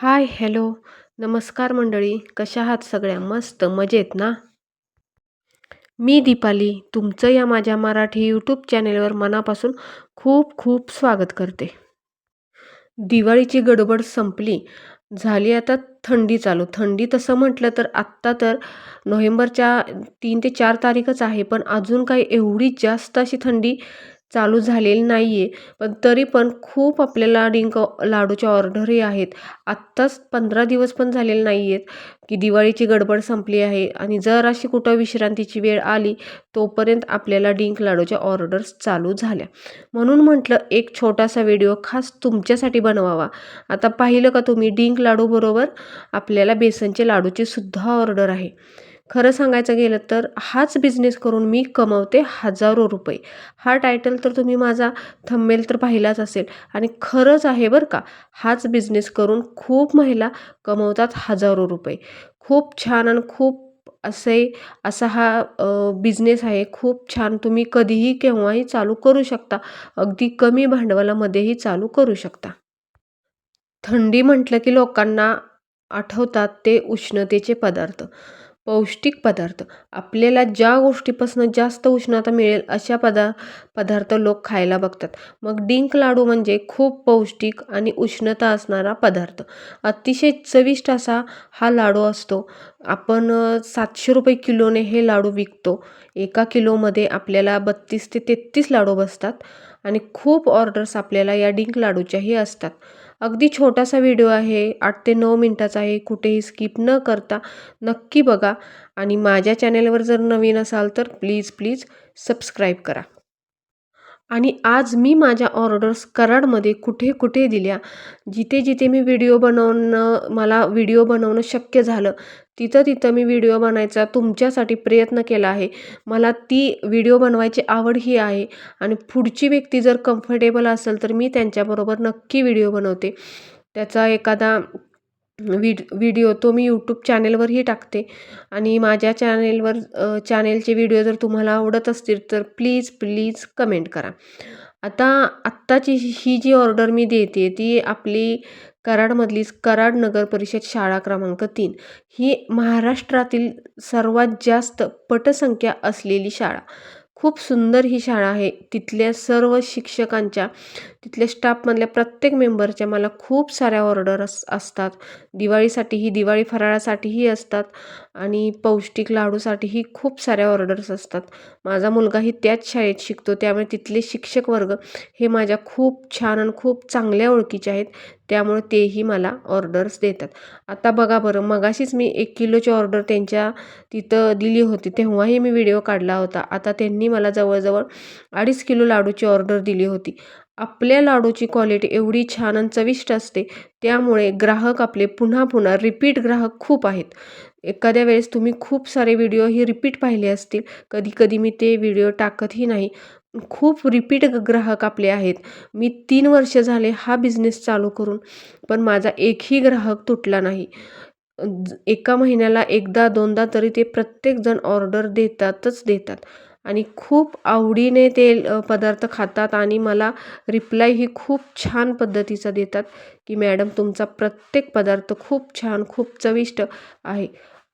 Hi hello. नमस्कार मंडळी. कशा आहात सगळ्या? मस्त मजेत ना? मी दीपाली तुमचं या माझ्या मराठी यूट्यूब चॅनेलवर मनापासून खूप खूप स्वागत करते. दिवाळीची गडबड संपली. झाली आता थंडी चालू. थंडी तसं म्हटलं तर आत्ता तर नोव्हेंबरच्या तीन ते चार तारीखच आहे पण अजून काही एवढी जास्त अशी थंडी चालू झालेली नाही आहे पण तरी पण खूप आपल्याला डिंक लाडूच्या ऑर्डरही आहेत. आत्ताच पंधरा दिवस पण झालेले नाही आहेत की दिवाळीची गडबड संपली आहे आणि जर अशी कुठं विश्रांतीची वेळ आली तोपर्यंत आपल्याला डिंक लाडूच्या ऑर्डर्स चालू झाल्या. म्हणून म्हटलं एक छोटासा व्हिडिओ खास तुमच्यासाठी बनवावा. आता पाहिलं का तुम्ही डिंक लाडूबरोबर आपल्याला बेसनचे लाडूची सुद्धा ऑर्डर आहे. खरं सांगायचं गेलं तर हाच बिझनेस करून मी कमवते हजारो रुपये. हा टायटल तर तुम्ही माझा थंबेल तर पाहिलाच असेल. आणि खरंच आहे बरं का हाच बिझनेस करून खूप महिला कमवतात हजारो रुपये. खूप छान आणि खूप असे असा हा बिझनेस आहे. खूप छान तुम्ही कधीही केव्हाही चालू करू शकता. अगदी कमी भांडवलामध्येही चालू करू शकता. थंडी म्हटलं की लोकांना आठवतात ते उष्णतेचे पदार्थ. पौष्टिक पदार्थ. आपल्याला ज्या गोष्टीपासून जास्त उष्णता मिळेल अशा पदा पदार्थ लोक खायला बघतात. मग डिंक लाडू म्हणजे खूप पौष्टिक आणि उष्णता असणारा पदार्थ. अतिशय चविष्ट असा हा लाडू असतो. आपण सातशे रुपये किलोने हे लाडू विकतो. एका किलोमध्ये आपल्याला बत्तीस ते तेहत्तीस लाडू बसतात. आणि खूप ऑर्डर्स आपल्याला या डिंक लाडूच्याही असतात. अगदी छोटासा व्हिडिओ आहे आठ ते नऊ मिनटाचा आहे कुठेही स्किप न करता नक्की बघा आणि माझ्या चॅनेलवर जर नवीन असाल तर प्लीज प्लीज सबस्क्राईब करा. आणि आज मी माझ्या ऑर्डर्स कराडमध्ये कुठे कुठे दिल्या? जिथे जिथे मी व्हिडिओ बनवणं मला व्हिडिओ बनवणं शक्य झालं तिथं तिथं मी व्हिडिओ बनायचा तुमच्यासाठी प्रयत्न केला आहे. मला ती व्हिडिओ बनवायची आवड ही आहे आणि पुढची व्यक्ती जर कम्फर्टेबल असेल तर मी त्यांच्याबरोबर नक्की व्हिडिओ बनवते. त्याचा एखादा विड व्हिडिओ तो मी यूट्यूब चॅनेलवरही टाकते. आणि माझ्या चॅनेलवर चॅनेलचे व्हिडिओ जर तुम्हाला आवडत असतील तर प्लीज प्लीज कमेंट करा. आता आत्ताची ही जी ऑर्डर मी देते ती आपली कराडमधलीच कराड नगर परिषद शाळा क्रमांक तीन. ही महाराष्ट्रातील सर्वात जास्त पटसंख्या असलेली शाळा. खूप सुंदर ही शाळा आहे. तिथल्या सर्व शिक्षकांच्या तिथल्या स्टाफमधल्या प्रत्येक मेंबरच्या मला खूप साऱ्या ऑर्डर अस असतात. दिवाळीसाठीही दिवाळी फराळासाठीही असतात आणि पौष्टिक लाडूसाठीही खूप साऱ्या ऑर्डर्स असतात. माझा मुलगाही त्याच शाळेत शिकतो त्यामुळे तिथले शिक्षक वर्ग हे माझ्या खूप छान आणि खूप चांगल्या ओळखीचे आहेत. त्यामुळे तेही मला ऑर्डर्स देतात. आता बघा बरं मगाशीच मी एक किलोची ऑर्डर त्यांच्या तिथं दिली होती तेव्हाही मी व्हिडिओ काढला होता. आता त्यांनी मला जवळजवळ अडीच किलो लाडूची ऑर्डर दिली होती. आपल्या लाडूची क्वालिटी एवढी छान आणि चविष्ट असते त्यामुळे ग्राहक आपले पुन्हा पुन्हा रिपीट ग्राहक खूप आहेत. एखाद्या वेळेस तुम्ही खूप सारे व्हिडिओ ही रिपीट पाहिले असतील कधी कधी मी ते व्हिडिओ टाकतही नाही. खूप रिपीट ग्राहक आपले आहेत. मी तीन वर्ष झाले हा बिझनेस चालू करून पण माझा एकही ग्राहक तुटला नाही. एका महिन्याला एकदा दोनदा तरी ते प्रत्येकजण ऑर्डर देतातच देतात. आणि खूप आवडीने ते पदार्थ खातात आणि मला रिप्लायही खूप छान पद्धतीचा देतात की मॅडम तुमचा प्रत्येक पदार्थ खूप छान खूप चविष्ट आहे.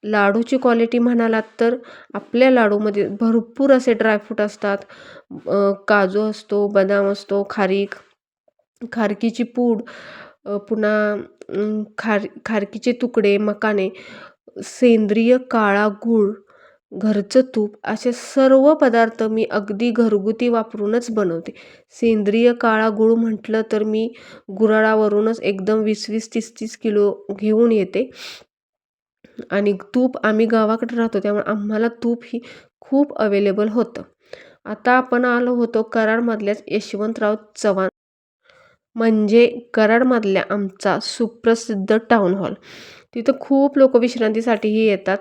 लाडूची क्वालिटी म्हणालात तर आपल्या लाडूमध्ये भरपूर असे ड्रायफ्रूट असतात. काजू असतो बदाम असतो खारीक खारकीची पूड पुन्हा खार खारकीचे तुकडे मकाने सेंद्रिय काळा गूळ घरचं तूप असे सर्व पदार्थ मी अगदी घरगुती वापरूनच बनवते. सेंद्रिय काळा गुळ म्हटलं तर मी गुराळावरूनच एकदम वीस वीस तीस तीस किलो घेऊन येते. आणि तूप आम्ही गावाकडे राहतो त्यामुळे आम्हाला तूप ही खूप अवेलेबल होतं. आता आपण आलो होतो कराडमधल्याच यशवंतराव चव्हाण. म्हणजे कराडमधल्या आमचा सुप्रसिद्ध टाऊन हॉल तिथं खूप लोक विश्रांतीसाठीही येतात.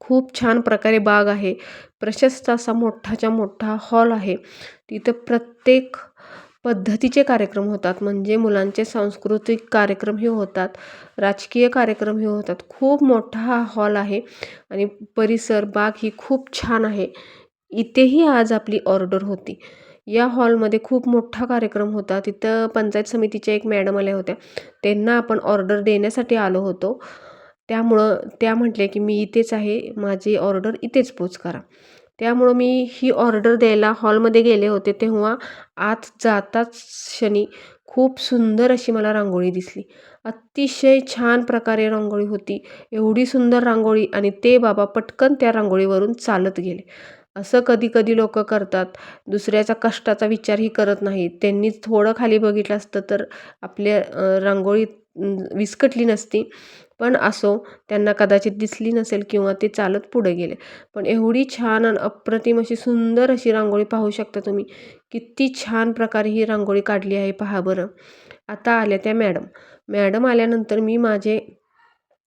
खूप छान प्रकारे बाग आहे. प्रशस्त असा मोठाच्या मोठा हॉल आहे. तिथं प्रत्येक पद्धतीचे कार्यक्रम होतात. म्हणजे मुलांचे सांस्कृतिक कार्यक्रमही होतात. राजकीय कार्यक्रमही होतात. खूप मोठा हा हॉल आहे आणि परिसर बाग ही खूप छान आहे. इथेही आज आपली ऑर्डर होती. या हॉलमध्ये खूप मोठा कार्यक्रम होता. तिथं पंचायत समितीच्या एक मॅडम आल्या होत्या. त्यांना आपण ऑर्डर देण्यासाठी आलो होतो. त्यामुळं त्या म्हटल्या की मी इथेच आहे माझी ऑर्डर इथेच पोच करा. त्यामुळं मी ही ऑर्डर द्यायला हॉलमध्ये गेले होते तेव्हा आत जाताच क्षणी खूप सुंदर अशी मला रांगोळी दिसली. अतिशय छान प्रकारे रांगोळी होती एवढी सुंदर रांगोळी आणि ते बाबा पटकन त्या रांगोळीवरून चालत गेले. असं कधी कधी लोक करतात दुसऱ्याचा कष्टाचा विचारही करत नाहीत. त्यांनी थोडं खाली बघितलं असतं तर आपल्या रांगोळी विस्कटली नसती. पण असो त्यांना कदाचित दिसली नसेल किंवा ते चालत पुढे गेले. पण एवढी छान आणि अप्रतिम अशी सुंदर अशी रांगोळी पाहू शकता तुम्ही. किती छान प्रकारे ही रांगोळी काढली आहे पहा बरं. आता आल्या त्या मॅडम. मॅडम आल्यानंतर मी माझे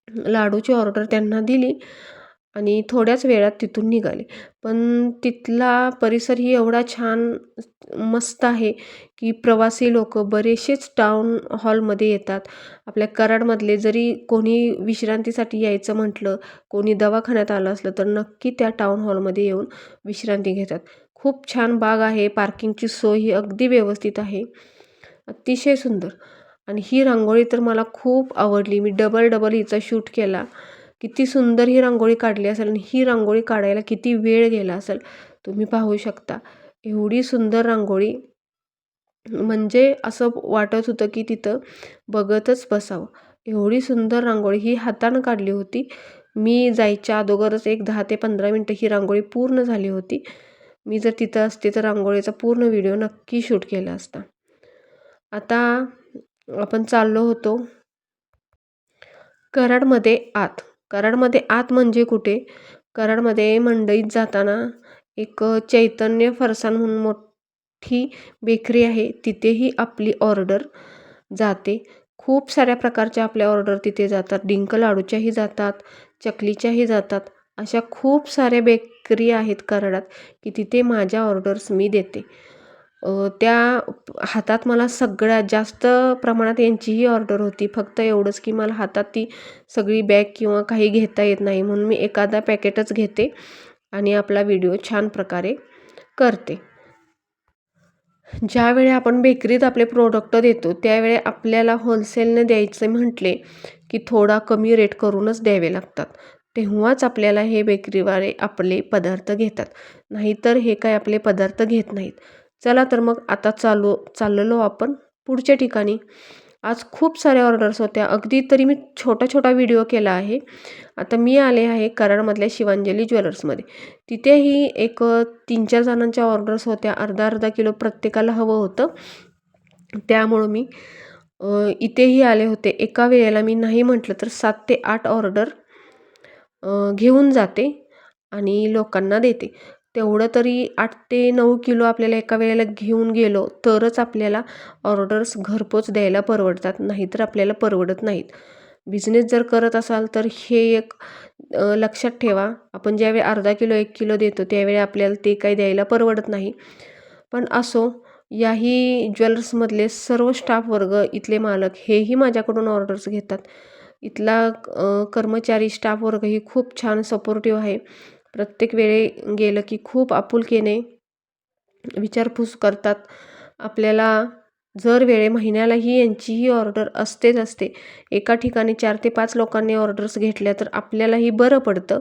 लाडूची ऑर्डर त्यांना दिली. आणि थोड्याच वेळात तिथून निघाले. पण तिथला परिसरही एवढा छान मस्त आहे की प्रवासी लोक बरेचसेच टाऊन हॉलमध्ये येतात. आपल्या कराडमधले जरी कोणी विश्रांतीसाठी यायचं म्हटलं कोणी दवाखान्यात आलं असलं तर नक्की त्या टाऊन हॉलमध्ये येऊन विश्रांती घेतात. खूप छान बाग आहे पार्किंगची सोय ही अगदी व्यवस्थित आहे. अतिशय सुंदर. आणि ही रांगोळी तर मला खूप आवडली. मी डबल डबल हिचा शूट केला. किती सुंदर ही रांगोळी काढली असेल आणि ही रांगोळी काढायला किती वेळ गेला असेल तुम्ही पाहू शकता. एवढी सुंदर रांगोळी. म्हणजे असं वाटत होतं की तिथं बघतच बसावं. एवढी सुंदर रांगोळी ही हातानं काढली होती. मी जायच्या अगोदरच एक दहा ते पंधरा मिनटं ही रांगोळी पूर्ण झाली होती. मी जर तिथं असते तर रांगोळीचा पूर्ण व्हिडिओ नक्की शूट केला असता. आता आपण चाललो होतो कराडमध्ये आत. कराडमध्ये आत म्हणजे कुठे? कराडमध्ये मंडईत जाताना एक चैतन्य फरसान म्हणून मोठी बेकरी आहे. तिथेही आपली ऑर्डर जाते. खूप साऱ्या प्रकारच्या आपल्या ऑर्डर तिथे जातात. डिंक लाडूच्याही जातात चकलीच्याही जातात. अशा खूप साऱ्या बेकरी आहेत कराडात की तिथे माझ्या ऑर्डर्स मी देते. त्या हातात मला सगळ्यात जास्त प्रमाणात यांचीही ऑर्डर होती. फक्त एवढंच की मला हातात ती सगळी बॅग किंवा काही घेता येत नाही म्हणून मी एखादा पॅकेटच घेते आणि आपला व्हिडिओ छान प्रकारे करते. ज्यावेळी आपण बेकरीत आपले प्रोडक्ट देतो त्यावेळी आपल्याला होलसेलने द्यायचे म्हटले की थोडा कमी रेट करूनच द्यावे लागतात. तेव्हाच आपल्याला हे बेकरीवाले आपले पदार्थ घेतात. नाहीतर हे काय आपले पदार्थ घेत नाहीत. चला तर मग आता चालू चाललेलो आपण पुढच्या ठिकाणी. आज खूप साऱ्या ऑर्डर्स होत्या. अगदी तरी मी छोटा छोटा व्हिडिओ केला आहे. आता मी आले आहे कराडमधल्या शिवांजली ज्वेलर्समध्ये तिथेही एक तीन चार जणांच्या ऑर्डर्स होत्या. अर्धा अर्धा किलो प्रत्येकाला हवं होतं. त्यामुळं मी इथेही आले होते. एका वेळेला मी नाही म्हटलं तर सात ते आठ ऑर्डर घेऊन जाते आणि लोकांना देते. तेवढं तरी आठ ते नऊ किलो आपल्याला एका वेळेला घेऊन गेलो तरच आपल्याला ऑर्डर्स घरपोच द्यायला परवडतात नाहीतर आपल्याला परवडत नाहीत. बिझनेस जर करत असाल तर हे एक लक्षात ठेवा. आपण ज्यावेळी अर्धा किलो एक किलो देतो त्यावेळी आपल्याला ते काही द्यायला परवडत नाही. पण असो याही ज्वेलर्समधले सर्व स्टाफ वर्ग इथले मालक हेही माझ्याकडून ऑर्डर्स घेतात. इथला कर्मचारी स्टाफ वर्गही खूप छान सपोर्टिव्ह आहे. प्रत्येक वेळी गेलं की खूप आपुलकीने विचारपूस करतात. आपल्याला जर वेळे महिन्यालाही यांचीही ऑर्डर असतेच असते. एका ठिकाणी चार ते पाच लोकांनी ऑर्डर्स घेतल्या तर आपल्यालाही बरं पडतं.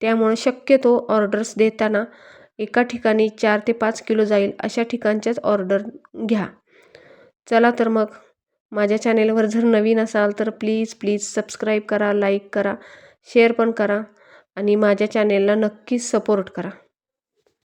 त्यामुळं शक्यतो ऑर्डर्स देताना एका ठिकाणी चार ते पाच किलो जाईल अशा ठिकाणच्याच ऑर्डर घ्या. चला तर मग माझ्या चॅनेलवर जर नवीन असाल तर प्लीज प्लीज सबस्क्राईब करा लाईक करा शेअर पण करा. आणि माझ्या चॅनेलला नक्कीच सपोर्ट करा.